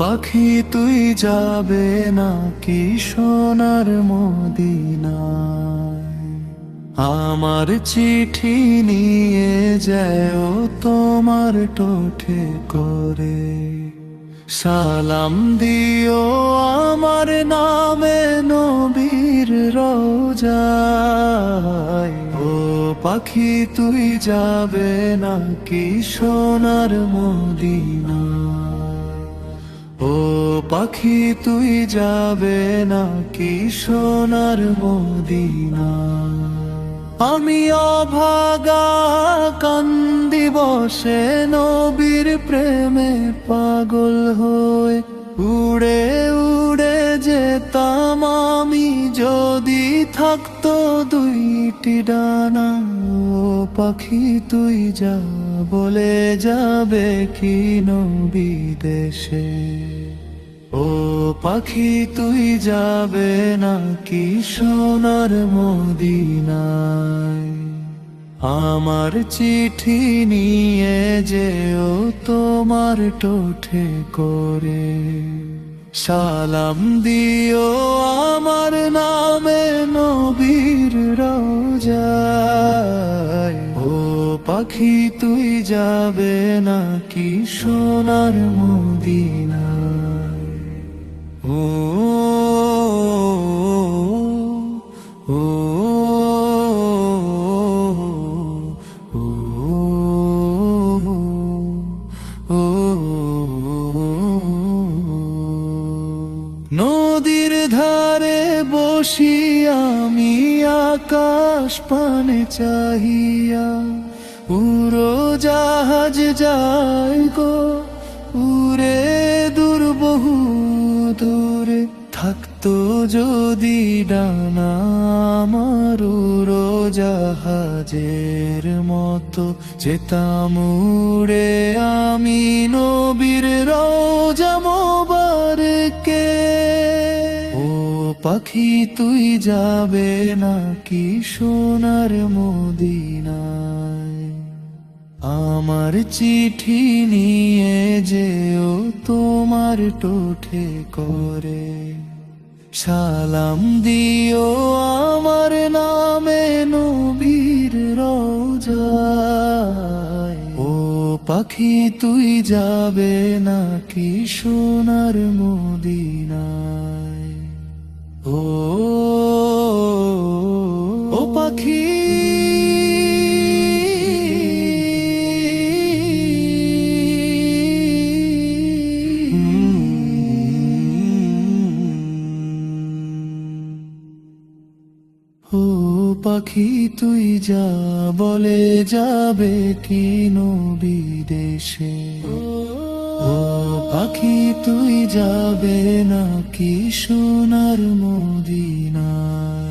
পাখি তুই যাবে না কি সোনার মদিনায়? আমার চিঠি নিয়ে যায় তোমার টোঠে করে। সালাম দিও আমার নামে নবীর রোজায়। ও পাখি তুই যাবে না কি সোনার মদিনা পাখি তুই যাবে না কি সোনার মদিনা? আমি অভাগা কান্দি বসে নবীর প্রেমে পাগল হয়ে উড়ে উড়ে যেতাম আমি যদি থাকতো দুইটি ডানা। পাখি তুই যা বলে যাবে কি নবী দেশে? ও পাখি, তুই যাবে না কি সোনার মদিনায়? আমার চিঠি নিয়ে যেও তোমার টোঠে করে। সালাম দিও আমার নামে নবীর রোজায়। ও পাখি, তুই যাবে না কি সোনার মদিনায়? ও ও নদীর ধারে বসি আমি আকাশ পানে চাহিয়া উড়ো জাহাজ যায় গো। দূরে থাকতো যদি ডানা আমার উড়ো জাহাজের মতো, যেতাম উড়ে আমি নবীর রোজা মোবারকে। ও পাখি, তুই যাবে না কি সোনার মদিনায়? আমার চিঠি নিয়ে যেও তোমার টোঠে করে। সালাম দিও আমার নামে নবীর রোজায়। ও পাখি, তুই যাবে নাকি সোনার মদিনায়? ও ও পাখি ও পাখি, তুই যা বলে যাবে কি বিদেশে? দেশে ও পাখি, তুই যাবে না কি সোনার মদিনায়?